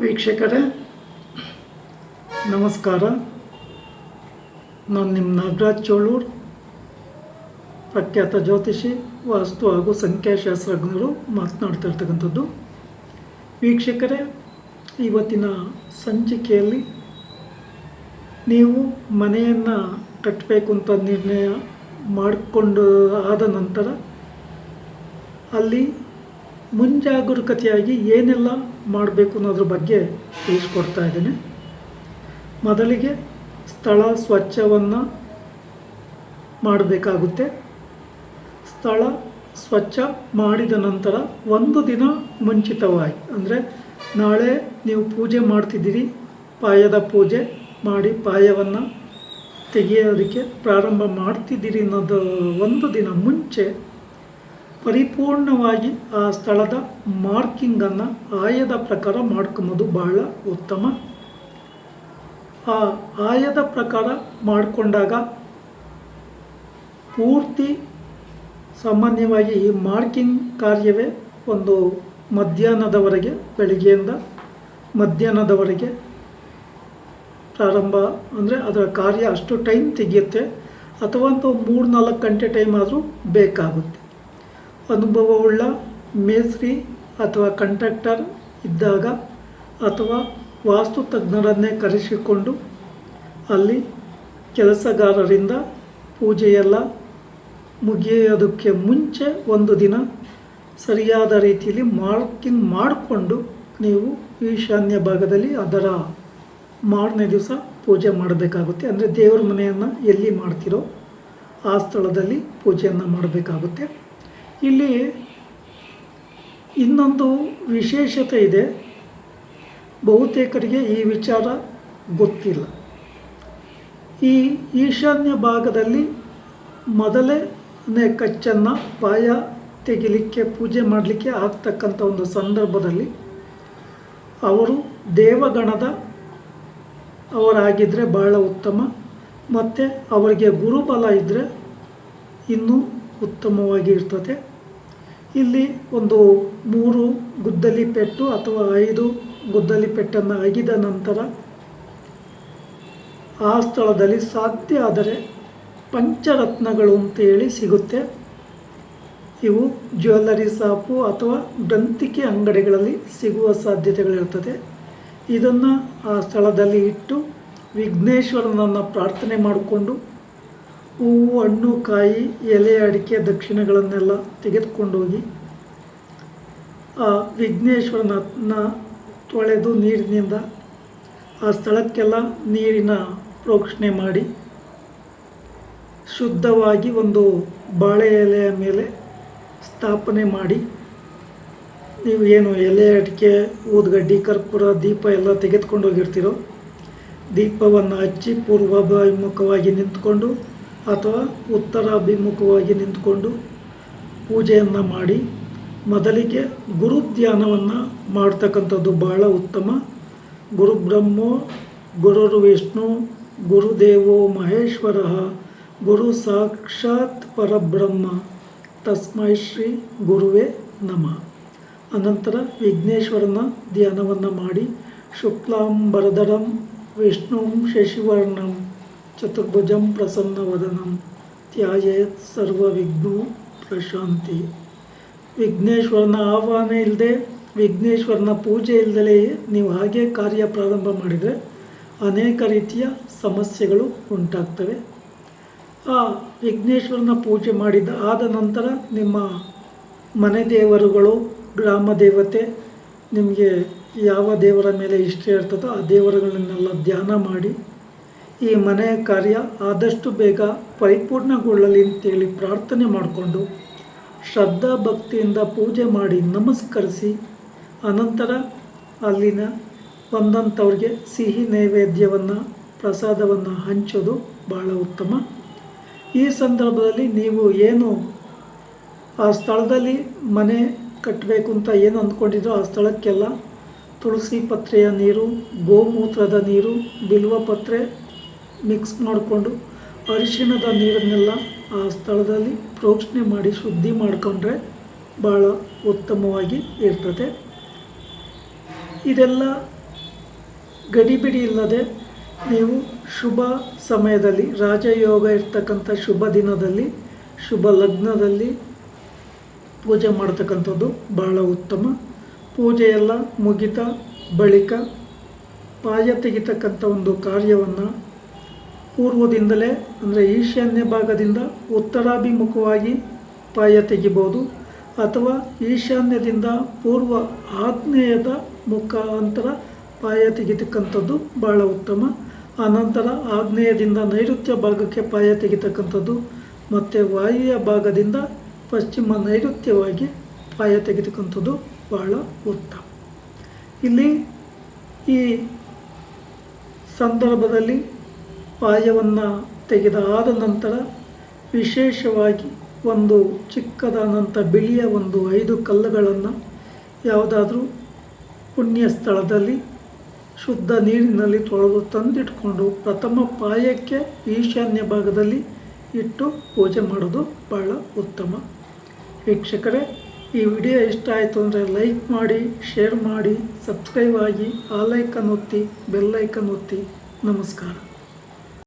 ವೀಕ್ಷಕರೇ, ನಮಸ್ಕಾರ. ನಾನು ನಿಮ್ಮ ನಾಗರಾಜ್ ಚೋಳೂರ್, ಪ್ರಖ್ಯಾತ ಜ್ಯೋತಿಷಿ, ವಾಸ್ತು ಹಾಗೂ ಸಂಖ್ಯಾಶಾಸ್ತ್ರಜ್ಞರು ಮಾತನಾಡ್ತಾ ಇರ್ತಕ್ಕಂಥದ್ದು. ವೀಕ್ಷಕರೇ, ಇವತ್ತಿನ ಸಂಚಿಕೆಯಲ್ಲಿ ನೀವು ಮನೆಯನ್ನು ಕಟ್ಟಬೇಕು ಅಂತ ನಿರ್ಣಯ ಮಾಡಿಕೊಂಡು ಆದ ನಂತರ ಅಲ್ಲಿ ಮುಂಜಾಗರೂಕತೆಯಾಗಿ ಏನೆಲ್ಲ ಮಾಡಬೇಕು ಅನ್ನೋದ್ರ ಬಗ್ಗೆ ತಿಳಿಸ್ಕೊಡ್ತಾ ಇದ್ದೇನೆ. ಮೊದಲಿಗೆ ಸ್ಥಳ ಸ್ವಚ್ಛವನ್ನು ಮಾಡಬೇಕಾಗುತ್ತೆ. ಸ್ಥಳ ಸ್ವಚ್ಛ ಮಾಡಿದ ನಂತರ ಒಂದು ದಿನ ಮುಂಚಿತವಾಗಿ, ಅಂದರೆ ನಾಳೆ ನೀವು ಪೂಜೆ ಮಾಡ್ತಿದ್ದೀರಿ, ಪಾಯದ ಪೂಜೆ ಮಾಡಿ ಪಾಯವನ್ನು ತೆಗೆಯೋದಕ್ಕೆ ಪ್ರಾರಂಭ ಮಾಡ್ತಿದ್ದೀರಿ ಅನ್ನೋದು ಒಂದು ದಿನ ಮುಂಚೆ ಪರಿಪೂರ್ಣವಾಗಿ ಆ ಸ್ಥಳದ ಮಾರ್ಕಿಂಗನ್ನು ಆಯದ ಪ್ರಕಾರ ಮಾಡ್ಕೊಂಬೋದು ಬಹಳ ಉತ್ತಮ. ಆ ಆಯದ ಪ್ರಕಾರ ಮಾಡಿಕೊಂಡಾಗ ಪೂರ್ತಿ ಸಾಮಾನ್ಯವಾಗಿ ಈ ಮಾರ್ಕಿಂಗ್ ಕಾರ್ಯವೇ ಒಂದು ಮಧ್ಯಾಹ್ನದವರೆಗೆ, ಬೆಳಿಗ್ಗೆಯಿಂದ ಮಧ್ಯಾಹ್ನದವರೆಗೆ ಪ್ರಾರಂಭ ಅಂದರೆ ಅದರ ಕಾರ್ಯ ಅಷ್ಟು ಟೈಮ್ ತೆಗೆಯುತ್ತೆ. ಅಥವಾ ಒಂದು ಮೂರು ನಾಲ್ಕು ಗಂಟೆ ಟೈಮ್ ಆದರೂ ಬೇಕಾಗುತ್ತೆ. ಅನುಭವವುಳ್ಳ ಮೇಸ್ತ್ರಿ ಅಥವಾ ಕಂಟ್ರಾಕ್ಟರ್ ಇದ್ದಾಗ ಅಥವಾ ವಾಸ್ತು ತಜ್ಞರನ್ನೇ ಕರೆಸಿಕೊಂಡು ಅಲ್ಲಿ ಕೆಲಸಗಾರರಿಂದ ಪೂಜೆಯೆಲ್ಲ ಮುಗಿಯೋದಕ್ಕೆ ಮುಂಚೆ ಒಂದು ದಿನ ಸರಿಯಾದ ರೀತಿಯಲ್ಲಿ ಮಾರ್ಕಿಂಗ್ ಮಾಡಿಕೊಂಡು ನೀವು ಈಶಾನ್ಯ ಭಾಗದಲ್ಲಿ ಅದರ ಮಾರನೇ ದಿವಸ ಪೂಜೆ ಮಾಡಬೇಕಾಗುತ್ತೆ. ಅಂದರೆ ದೇವ್ರ ಮನೆಯನ್ನು ಎಲ್ಲಿ ಮಾಡ್ತೀರೋ ಆ ಸ್ಥಳದಲ್ಲಿ ಪೂಜೆಯನ್ನು ಮಾಡಬೇಕಾಗುತ್ತೆ. ಇಲ್ಲಿ ಇನ್ನೊಂದು ವಿಶೇಷತೆ ಇದೆ. ಬಹುತೇಕರಿಗೆ ಈ ವಿಚಾರ ಗೊತ್ತಿಲ್ಲ. ಈ ಈಶಾನ್ಯ ಭಾಗದಲ್ಲಿ ಮೊದಲನೇ ಕಚ್ಚನ್ನು ಪಾಯ ತೆಗಿಲಿಕ್ಕೆ, ಪೂಜೆ ಮಾಡಲಿಕ್ಕೆ ಆಗ್ತಕ್ಕಂಥ ಒಂದು ಸಂದರ್ಭದಲ್ಲಿ ಅವರು ದೇವಗಣದ ಅವರಾಗಿದ್ದರೆ ಬಹಳ ಉತ್ತಮ, ಮತ್ತು ಅವರಿಗೆ ಗುರುಬಲ ಇದ್ದರೆ ಇನ್ನೂ ಉತ್ತಮವಾಗಿ ಇರ್ತದೆ ಇಲ್ಲಿ ಒಂದು ಮೂರು ಗುದ್ದಲಿ ಪೆಟ್ಟು ಅಥವಾ ಐದು ಗುದ್ದಲಿ ಪೆಟ್ಟನ್ನು ಅಗಿದ ನಂತರ ಆ ಸ್ಥಳದಲ್ಲಿ ಸಾಧ್ಯ ಆದರೆ ಪಂಚರತ್ನಗಳು ಅಂತೇಳಿ ಸಿಗುತ್ತೆ. ಇವು ಜ್ಯುವೆಲ್ಲರಿ ಶಾಪು ಅಥವಾ ದಂತಿಕೆ ಅಂಗಡಿಗಳಲ್ಲಿ ಸಿಗುವ ಸಾಧ್ಯತೆಗಳಿರ್ತದೆ ಇದನ್ನು ಆ ಸ್ಥಳದಲ್ಲಿ ಇಟ್ಟು ವಿಘ್ನೇಶ್ವರನನ್ನು ಪ್ರಾರ್ಥನೆ ಮಾಡಿಕೊಂಡು ಹೂವು, ಹಣ್ಣು, ಕಾಯಿ, ಎಲೆ, ಅಡಿಕೆ, ದಕ್ಷಿಣಗಳನ್ನೆಲ್ಲ ತೆಗೆದುಕೊಂಡೋಗಿ ಆ ವಿಘ್ನೇಶ್ವರನ ತೊಳೆದು ನೀರಿನಿಂದ ಆ ಸ್ಥಳಕ್ಕೆಲ್ಲ ನೀರಿನ ಪ್ರೋಕ್ಷಣೆ ಮಾಡಿ ಶುದ್ಧವಾಗಿ ಒಂದು ಬಾಳೆ ಎಲೆಯ ಮೇಲೆ ಸ್ಥಾಪನೆ ಮಾಡಿ ನೀವು ಏನು ಎಲೆ, ಅಡಿಕೆ, ಊದ್ಗಡ್ಡಿ, ಕರ್ಪೂರ, ದೀಪ ಎಲ್ಲ ತೆಗೆದುಕೊಂಡು ಹೋಗಿರ್ತೀರೋ, ದೀಪವನ್ನು ಹಚ್ಚಿ ಪೂರ್ವಾಭಿಮುಖವಾಗಿ ನಿಂತ್ಕೊಂಡು ಅಥವಾ ಉತ್ತರಾಭಿಮುಖವಾಗಿ ನಿಂತ್ಕೊಂಡು ಪೂಜೆಯನ್ನು ಮಾಡಿ, ಮೊದಲಿಗೆ ಗುರು ಧ್ಯಾನವನ್ನು ಮಾಡ್ತಕ್ಕಂಥದ್ದು ಬಹಳ ಉತ್ತಮ. ಗುರು ಬ್ರಹ್ಮೋ ಗುರುರು ವಿಷ್ಣು, ಗುರುದೇವೋ ಮಹೇಶ್ವರ, ಗುರು ಸಾಕ್ಷಾತ್ ಪರಬ್ರಹ್ಮ. ತಸ್ಮೈ ಶ್ರೀ ಗುರುವೇ ನಮ. ಅನಂತರ ವಿಘ್ನೇಶ್ವರನ ಧ್ಯಾನವನ್ನು ಮಾಡಿ ಶುಕ್ಲಾಂಬರಧರಂ ವಿಷ್ಣುಂ ಶಶಿವರ್ಣಂ. ಚತುರ್ಭುಜಂ ಪ್ರಸನ್ನವದನಂ ಸರ್ವ ಸರ್ವವಿಘ್ನೋ ಪ್ರಶಾಂತಿ. ವಿಘ್ನೇಶ್ವರನ ಆಹ್ವಾನ ಇಲ್ಲದೆ ವಿಘ್ನೇಶ್ವರನ ಪೂಜೆ ಇಲ್ಲದೆ ನೀವು ಹಾಗೆ ಕಾರ್ಯ ಪ್ರಾರಂಭ ಮಾಡಿದರೆ ಅನೇಕ ರೀತಿಯ ಸಮಸ್ಯೆಗಳು ಉಂಟಾಗ್ತವೆ. ಆ ವಿಘ್ನೇಶ್ವರನ ಪೂಜೆ ಮಾಡಿದ ಆದ ನಂತರ ನಿಮ್ಮ ಮನೆ ದೇವರುಗಳು, ಗ್ರಾಮ ದೇವತೆ, ನಿಮಗೆ ಯಾವ ದೇವರ ಮೇಲೆ ಇಷ್ಟ ಇರ್ತದೋ ಆ ದೇವರುಗಳನ್ನೆಲ್ಲ ಧ್ಯಾನ ಮಾಡಿ ಈ ಮನೆಯ ಕಾರ್ಯ ಆದಷ್ಟು ಬೇಗ ಪರಿಪೂರ್ಣಗೊಳ್ಳಲಿ ಅಂತೇಳಿ ಪ್ರಾರ್ಥನೆ ಮಾಡಿಕೊಂಡು ಶ್ರದ್ಧಾ ಭಕ್ತಿಯಿಂದ ಪೂಜೆ ಮಾಡಿ ನಮಸ್ಕರಿಸಿ, ಅನಂತರ ಅಲ್ಲಿನ ಬಂದಂಥವ್ರಿಗೆ ಸಿಹಿ ನೈವೇದ್ಯವನ್ನು, ಪ್ರಸಾದವನ್ನು ಹಂಚೋದು ಬಹಳ ಉತ್ತಮ. ಈ ಸಂದರ್ಭದಲ್ಲಿ ನೀವು ಏನು ಆ ಸ್ಥಳದಲ್ಲಿ ಮನೆ ಕಟ್ಟಬೇಕು ಅಂತ ಏನು ಅಂದ್ಕೊಂಡಿದ್ರೋ ಆ ಸ್ಥಳಕ್ಕೆಲ್ಲ ತುಳಸಿ ಪತ್ರೆಯ ನೀರು, ಗೋಮೂತ್ರದ ನೀರು, ಬಿಲ್ವ ಪತ್ರೆ ಮಿಕ್ಸ್ ಮಾಡಿಕೊಂಡು ಅರಿಶಿಣದ ನೀರನ್ನೆಲ್ಲ ಆ ಸ್ಥಳದಲ್ಲಿ ಪ್ರೋಕ್ಷಣೆ ಮಾಡಿ ಶುದ್ಧಿ ಮಾಡಿಕೊಂಡ್ರೆ ಭಾಳ ಉತ್ತಮವಾಗಿ ಇರ್ತದೆ. ಇದೆಲ್ಲ ಗಡಿಬಿಡಿ ಇಲ್ಲದೆ ನೀವು ಶುಭ ಸಮಯದಲ್ಲಿ ರಾಜಯೋಗ ಇರ್ತಕ್ಕಂಥ ಶುಭ ದಿನದಲ್ಲಿ, ಶುಭ ಲಗ್ನದಲ್ಲಿ ಪೂಜೆ ಮಾಡ್ತಕ್ಕಂಥದ್ದು ಬಹಳ ಉತ್ತಮ. ಪೂಜೆಯೆಲ್ಲ ಮುಗಿತ ಬಳಿಕ ಪಾಯ ತೆಗಿತಕ್ಕಂಥ ಒಂದು ಕಾರ್ಯವನ್ನು ಪೂರ್ವದಿಂದಲೇ, ಅಂದರೆ ಈಶಾನ್ಯ ಭಾಗದಿಂದ ಉತ್ತರಾಭಿಮುಖವಾಗಿ ಪಾಯ ತೆಗಿಬೋದು ಅಥವಾ ಈಶಾನ್ಯದಿಂದ ಪೂರ್ವ ಆಗ್ನೇಯದ ಮುಖಾಂತರ ಪಾಯ ತೆಗಿತಕ್ಕಂಥದ್ದು ಭಾಳ ಉತ್ತಮ. ಆನಂತರ ಆಗ್ನೇಯದಿಂದ ನೈಋತ್ಯ ಭಾಗಕ್ಕೆ ಪಾಯ ತೆಗಿತಕ್ಕಂಥದ್ದು, ಮತ್ತು ವಾಯುವ್ಯ ಭಾಗದಿಂದ ಪಶ್ಚಿಮ ನೈಋತ್ಯವಾಗಿ ಪಾಯ ತೆಗಿತಕ್ಕಂಥದ್ದು ಬಹಳ ಉತ್ತಮ. ಇಲ್ಲಿ ಈ ಸಂದರ್ಭದಲ್ಲಿ ಪಾಯವನ್ನು ತೆಗೆದಾದ ನಂತರ ವಿಶೇಷವಾಗಿ ಒಂದು ಚಿಕ್ಕದಾದಂಥ ಬಿಳಿಯ ಒಂದು ಐದು ಕಲ್ಲುಗಳನ್ನು ಯಾವುದಾದ್ರೂ ಪುಣ್ಯ ಸ್ಥಳದಲ್ಲಿ ಶುದ್ಧ ನೀರಿನಲ್ಲಿ ತೊಳೆದು ತಂದಿಟ್ಕೊಂಡು ಪ್ರಥಮ ಪಾಯಕ್ಕೆ ಈಶಾನ್ಯ ಭಾಗದಲ್ಲಿ ಇಟ್ಟು ಪೂಜೆ ಮಾಡೋದು ಭಾಳ ಉತ್ತಮ. ವೀಕ್ಷಕರೇ, ಈ ವಿಡಿಯೋ ಇಷ್ಟ ಆಯಿತು ಅಂದರೆ ಲೈಕ್ ಮಾಡಿ, ಶೇರ್ ಮಾಡಿ, ಸಬ್ಸ್ಕ್ರೈಬ್ ಆಗಿ, ಆ ಲೈಕನ್ ಒತ್ತಿ ಬೆಲ್ಲೈಕನ್ ಒತ್ತಿ. ನಮಸ್ಕಾರ.